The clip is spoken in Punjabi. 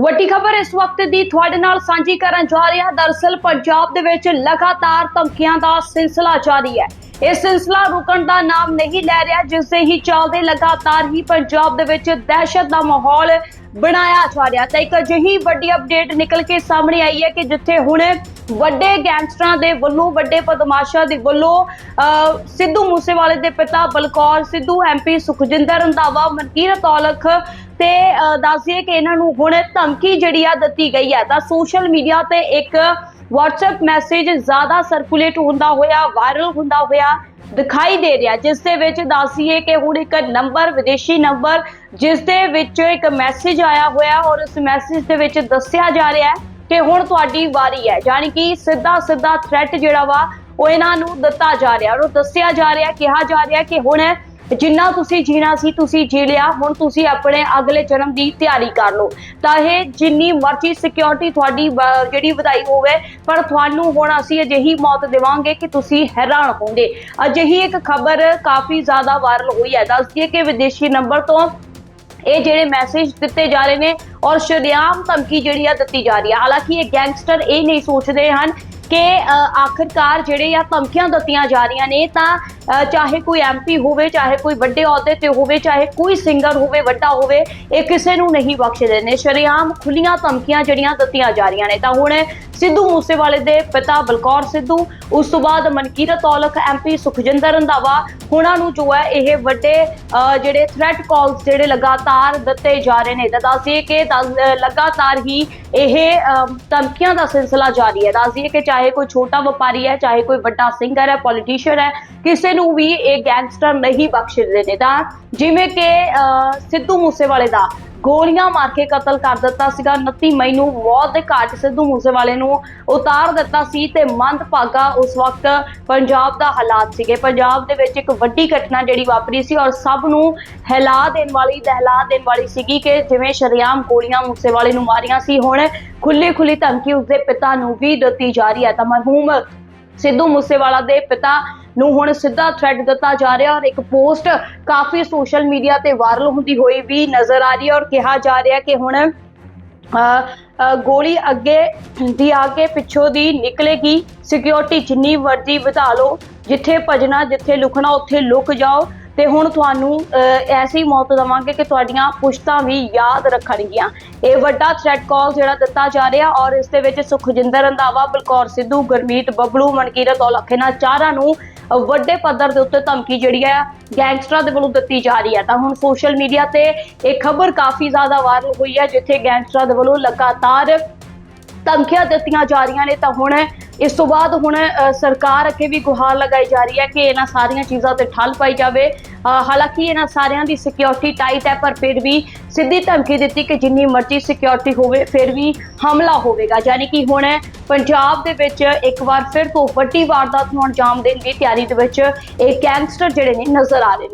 ਵੱਡੀ ਖਬਰ ਇਸ ਵਕਤ ਦੀ ਤੁਹਾਡੇ ਨਾਲ ਸਾਂਝੀ ਕਰਨ ਜਾ ਰਿਹਾ। ਦਰਅਸਲ ਪੰਜਾਬ ਦੇ ਵਿੱਚ ਲਗਾਤਾਰ ਧਮਕੀਆਂ ਦਾ ਸਿਲਸਿਲਾ ਜਾਰੀ ਹੈ। ਇਹ ਸਿਲਸਿਲਾ ਰੁਕਣ ਦਾ ਨਾਮ ਨਹੀਂ ਲੈ ਰਿਹਾ ਜਿਸ ਦੇ ਹੀ ਚੱਲਦੇ ਲਗਾਤਾਰ ਹੀ ਪੰਜਾਬ ਦੇ ਵਿੱਚ ਦਹਿਸ਼ਤ ਦਾ ਮਾਹੌਲ ਬਣਾਇਆ ਜਾ ਰਿਹਾ। ਤਾਂ ਇੱਕ ਅਜਿਹੀ ਵੱਡੀ ਅਪਡੇਟ ਨਿਕਲ ਕੇ ਸਾਹਮਣੇ ਆਈ ਹੈ ਕਿ ਜਿੱਥੇ ਹੁਣ ਵੱਡੇ ਗੈਂਗਸਟਰਾਂ ਦੇ ਵੱਲੋਂ ਵੱਡੇ ਬਦਮਾਸ਼ਾਂ ਦੇ ਵੱਲੋਂ ਅਹ, ਸਿੱਧੂ ਮੂਸੇਵਾਲੇ ਦੇ ਪਿਤਾ ਬਲਕੌਰ ਸਿੱਧੂ ਐਮਪੀ ਸੁਖਜਿੰਦਰ ਰੰਧਾਵਾ ਮਨਕੀਰਤ ਔਲਖ ਤੇ ਅਹ, ਦੱਸਦੀਏ ਕਿ ਇਹਨਾਂ ਨੂੰ ਹੁਣ ਧਮਕੀ ਜਿਹੜੀ ਆ ਦਿੱਤੀ ਗਈ ਹੈ ਤਾਂ ਸੋਸ਼ਲ ਮੀਡੀਆ ਤੇ ਇੱਕ WhatsApp ਮੈਸੇਜ ਜ਼ਿਆਦਾ ਸਰਕੂਲੇਟ ਹੁੰਦਾ ਹੋਇਆ ਵਾਇਰਲ ਹੁੰਦਾ ਹੋਇਆ ਦਿਖਾਈ ਦੇ ਰਿਹਾ। ਜਿਸ ਦੇ ਵਿੱਚ ਦੱਸੀਏ ਕਿ ਹੁਣ ਇੱਕ ਨੰਬਰ ਵਿਦੇਸ਼ੀ ਨੰਬਰ ਜਿਸ ਦੇ ਵਿੱਚ ਇੱਕ ਮੈਸੇਜ ਆਇਆ ਹੋਇਆ ਔਰ ਉਸ ਮੈਸੇਜ ਦੇ ਵਿੱਚ ਦੱਸਿਆ ਜਾ ਰਿਹਾ ਹੈ ਕਿ ਹੁਣ ਤੁਹਾਡੀ ਵਾਰੀ ਹੈ। ਯਾਨੀ ਕਿ ਸਿੱਧਾ ਸਿੱਧਾ ਥ੍ਰੈਟ ਜਿਹੜਾ ਵਾ ਉਹ ਇਹਨਾਂ ਨੂੰ ਦਿੱਤਾ ਜਾ ਰਿਹਾ ਔਰ ਦੱਸਿਆ ਜਾ ਰਿਹਾ ਕਿਹਾ ਜਾ ਰਿਹਾ ਕਿ ਹੁਣ ਜਿੰਨਾ ਤੁਸੀਂ ਜੀਣਾ ਸੀ, ਤੁਸੀਂ ਜੀ ਲਿਆ। ਹੁਣ ਤੁਸੀਂ ਆਪਣੇ ਅਗਲੇ ਜਨਮ ਦੀ ਤਿਆਰੀ ਕਰ ਲਓ। ਤਾਂ ਇਹ ਜਿੰਨੀ ਮਰਜ਼ੀ ਸਿਕਿਉਰਿਟੀ ਤੁਹਾਡੀ ਜਿਹੜੀ ਵਧਾਈ ਹੋਵੇ, ਪਰ ਤੁਹਾਨੂੰ ਹੁਣ ਅਸੀਂ ਅਜਿਹੀ ਮੌਤ ਦੇਵਾਂਗੇ ਕਿ ਤੁਸੀਂ ਹੈਰਾਨ ਹੋਵੋਗੇ। ਅਜਿਹੀ ਇੱਕ ਖਬਰ ਕਾਫੀ ਜ਼ਿਆਦਾ ਵਾਇਰਲ ਹੋਈ ਹੈ। ਦੱਸ ਦਈਏ ਕਿ ਵਿਦੇਸ਼ੀ ਨੰਬਰ ਤੋਂ ਇਹ ਜਿਹੜੇ ਮੈਸੇਜ ਦਿੱਤੇ ਜਾ ਰਹੇ ਨੇ ਔਰ ਸ਼ਰੇਆਮ ਧਮਕੀ ਜਿਹੜੀ ਆ ਦਿੱਤੀ ਜਾ ਰਹੀ ਹੈ। ਹਾਲਾਂਕਿ ਇਹ ਗੈਂਗਸਟਰ ਇਹ ਨਹੀਂ ਸੋਚਦੇ ਹਨ ਕਿ ਅ, ਆਖਰਕਾਰ ਜਿਹੜੇ ਆ ਧਮਕੀਆਂ ਦਿੱਤੀਆਂ ਜਾ ਰਹੀਆਂ ਨੇ ਤਾਂ ਚਾਹੇ ਕੋਈ ਐਮਪੀ ਹੋਵੇ ਚਾਹੇ ਕੋਈ ਵੱਡੇ ਅਹੁਦੇ ਤੇ ਹੋਵੇ ਚਾਹੇ ਕੋਈ ਸਿੰਗਰ ਹੋਵੇ ਵੱਡਾ ਹੋਵੇ ਇਹ ਕਿਸੇ ਨੂੰ ਨਹੀਂ ਬਖਸ਼ਦੇ ਨੇ। ਸ਼ਰੇਆਮ ਖੁੱਲੀਆਂ ਧਮਕੀਆਂ ਜਿਹੜੀਆਂ ਦਿੱਤੀਆਂ ਜਾ ਰਹੀਆਂ ਨੇ। ਤਾਂ ਹੁਣ ਸਿੱਧੂ ਮੂਸੇਵਾਲੇ ਦੇ ਪਿਤਾ ਬਲਕੌਰ ਸਿੱਧੂ ਉਸ ਤੋਂ ਬਾਅਦ ਮਨਕੀਰਤ ਔਲਖ ਐਮਪੀ ਸੁਖਜਿੰਦਰ ਰੰਧਾਵਾ ਹੁਣਾਂ ਨੂੰ ਜੋ ਹੈ ਇਹ ਵੱਡੇ ਜਿਹੜੇ ਥ੍ਰੈਟ ਕਾਲਸ ਜਿਹੜੇ ਲਗਾਤਾਰ ਦਿੱਤੇ ਜਾ ਰਹੇ ਨੇ। ਤਾਂ ਦੱਸਦੀਏ ਕਿ ਦਸ- ਲਗਾਤਾਰ ਹੀ ਇਹ ਧਮਕੀਆਂ ਦਾ ਸਿਲਸਿਲਾ ਜਾਰੀ ਹੈ। ਦੱਸਦੀਏ ਕਿ ਚਾਹੇ ਚਾਹੇ ਕੋਈ ਛੋਟਾ ਵਪਾਰੀ ਹੈ ਚਾਹੇ ਕੋਈ ਵੱਡਾ ਸਿੰਗਰ ਹੈ ਪੋਲੀਟੀਸ਼ੀਅਨ ਹੈ ਕਿਸੇ ਨੂੰ ਵੀ ਇਹ ਗੈਂਗਸਟਰ ਨਹੀਂ ਬਖਸ਼ਦੇ ਨੇ। ਤਾਂ ਜਿਵੇਂ ਕਿ ਅ, ਸਿੱਧੂ ਮੂਸੇਵਾਲੇ ਦਾ ਗੋਲੀਆਂ ਮਾਰ ਕੇ ਕਤਲ ਕਰ ਦਿੱਤਾ ਸੀਗਾ। 29 ਮਈ ਨੂੰ ਮੌਤ ਦੇ ਘਾਟ ਸਿੱਧੂ ਮੂਸੇਵਾਲੇ ਨੂੰ ਉਤਾਰ ਦਿੱਤਾ ਸੀ ਤੇ ਮੰਦਭਾਗਾ ਉਸ ਵਕਤ ਪੰਜਾਬ ਦਾ ਹਾਲਾਤ ਸੀਗੇ। ਪੰਜਾਬ ਦੇ ਵਿੱਚ ਇੱਕ ਵੱਡੀ ਘਟਨਾ ਜਿਹੜੀ ਵਾਪਰੀ ਸੀ ਔਰ ਸਭ ਨੂੰ ਹਿਲਾ ਦੇਣ ਵਾਲੀ, ਦਹਿਲਾ ਦੇਣ ਵਾਲੀ ਸੀਗੀ ਕਿ ਜਿਵੇਂ ਸ਼ਰੇਆਮ ਗੋਲੀਆਂ ਮੂਸੇਵਾਲੇ ਨੂੰ ਮਾਰੀਆਂ ਸੀ, ਹੁਣ ਖੁੱਲੀ ਖੁੱਲੀ ਧਮਕੀ ਉਸਦੇ ਪਿਤਾ ਨੂੰ ਵੀ ਦਿੱਤੀ ਜਾ ਰਹੀ ਹੈ। ਤਾਂ ਮਰਹੂਮ ਸਿੱਧੂ ਮੂਸੇਵਾਲਾ ਦੇ ਪਿਤਾ ਨੂੰ ਹੁਣ ਸਿੱਧਾ ਥ੍ਰੈਟ ਦਿੱਤਾ ਜਾ ਰਿਹਾ ਔਰ ਇੱਕ ਪੋਸਟ ਕਾਫੀ ਸੋਸ਼ਲ ਮੀਡੀਆ ਤੇ ਵਾਇਰਲ ਹੁੰਦੀ ਹੋਈ ਵੀ ਨਜ਼ਰ ਆ ਰਹੀ ਹੈ ਔਰ ਕਿਹਾ ਜਾ ਰਿਹਾ ਕਿ ਹੁਣ ਗੋਲੀ ਅੱਗੇ ਦੀ ਆ ਕੇ ਪਿੱਛੋਂ ਦੀ ਨਿਕਲੇਗੀ। ਸਿਕਿਉਰਿਟੀ ਜਿੰਨੀ ਵਰਦੀ ਵਧਾ ਲਓ, ਜਿੱਥੇ ਭਜਣਾ, ਜਿੱਥੇ ਲੁਕਣਾ, ਉੱਥੇ ਲੁਕ ਜਾਓ। ਤੇ ਹੁਣ ਤੁਹਾਨੂੰ ਅ, ਐਸੀ ਮੌਤ ਦਵਾਂਗੇ ਕਿ ਤੁਹਾਡੀਆਂ ਪੁਸ਼ਤਾਂ ਵੀ ਯਾਦ ਰੱਖਣਗੀਆਂ। ਇਹ ਵੱਡਾ ਥ੍ਰੈਟ ਕਾਲ ਜਿਹੜਾ ਦਿੱਤਾ ਜਾ ਰਿਹਾ ਔਰ ਇਸ ਦੇ ਵਿੱਚ ਸੁਖਜਿੰਦਰ ਰੰਧਾਵਾ ਬਲਕੌਰ ਸਿੱਧੂ ਗੁਰਮੀਤ ਬੱਬਲੂ ਮਨਕੀਰਤ ਔਲਖ ਇਹਨਾਂ ਚਾਰਾਂ ਨੂੰ ਵੱਡੇ ਪੱਧਰ ਦੇ ਉੱਤੇ ਧਮਕੀ ਜਿਹੜੀ ਹੈ ਗੈਂਗਸਟਰਾਂ ਦੇ ਵੱਲੋਂ ਦਿੱਤੀ ਜਾ ਰਹੀ ਹੈ। ਤਾਂ ਹੁਣ ਸੋਸ਼ਲ ਮੀਡੀਆ ਤੇ ਇਹ ਖਬਰ ਕਾਫੀ ਜ਼ਿਆਦਾ ਵਾਇਰਲ ਹੋਈ ਹੈ ਜਿੱਥੇ ਗੈਂਗਸਟਰਾਂ ਦੇ ਵੱਲੋਂ ਲਗਾਤਾਰ ਧਮਕੀਆਂ ਦਿੱਤੀਆਂ ਜਾ ਰਹੀਆਂ ਨੇ। ਤਾਂ ਹੁਣ ਇਸ ਤੋਂ ਬਾਅਦ ਹੁਣ ਸਰਕਾਰ ਅੱਗੇ ਵੀ ਗੁਹਾਰ ਲਗਾਈ ਜਾ ਰਹੀ ਹੈ ਕਿ ਇਹਨਾਂ ਸਾਰੀਆਂ ਚੀਜ਼ਾਂ ਤੇ ਠੱਲ ਪਾਈ ਜਾਵੇ। ਹਾਲਾਂਕਿ ਇਹਨਾਂ ਸਾਰਿਆਂ ਦੀ ਸਿਕਿਉਰਿਟੀ ਟਾਈਟ ਹੈ, ਪਰ ਫਿਰ ਵੀ ਸਿੱਧੀ ਧਮਕੀ ਦਿੱਤੀ ਕਿ ਜਿੰਨੀ ਮਰਜ਼ੀ ਸਿਕਿਉਰਿਟੀ ਹੋਵੇ, ਫਿਰ ਵੀ ਹਮਲਾ ਹੋਵੇਗਾ। ਯਾਨੀ ਕਿ ਹੁਣ ਪੰਜਾਬ ਦੇ ਵਿੱਚ ਇੱਕ ਵਾਰ ਫਿਰ ਤੋਂ ਵੱਡੀ ਵਾਰਦਾਤ ਨੂੰ ਅੰਜਾਮ ਦੇਣ ਦੀ ਤਿਆਰੀ ਦੇ ਵਿੱਚ ਇਹ ਗੈਂਗਸਟਰ ਜਿਹੜੇ ਨੇ ਨਜ਼ਰ ਆ ਰਹੇ ਨੇ।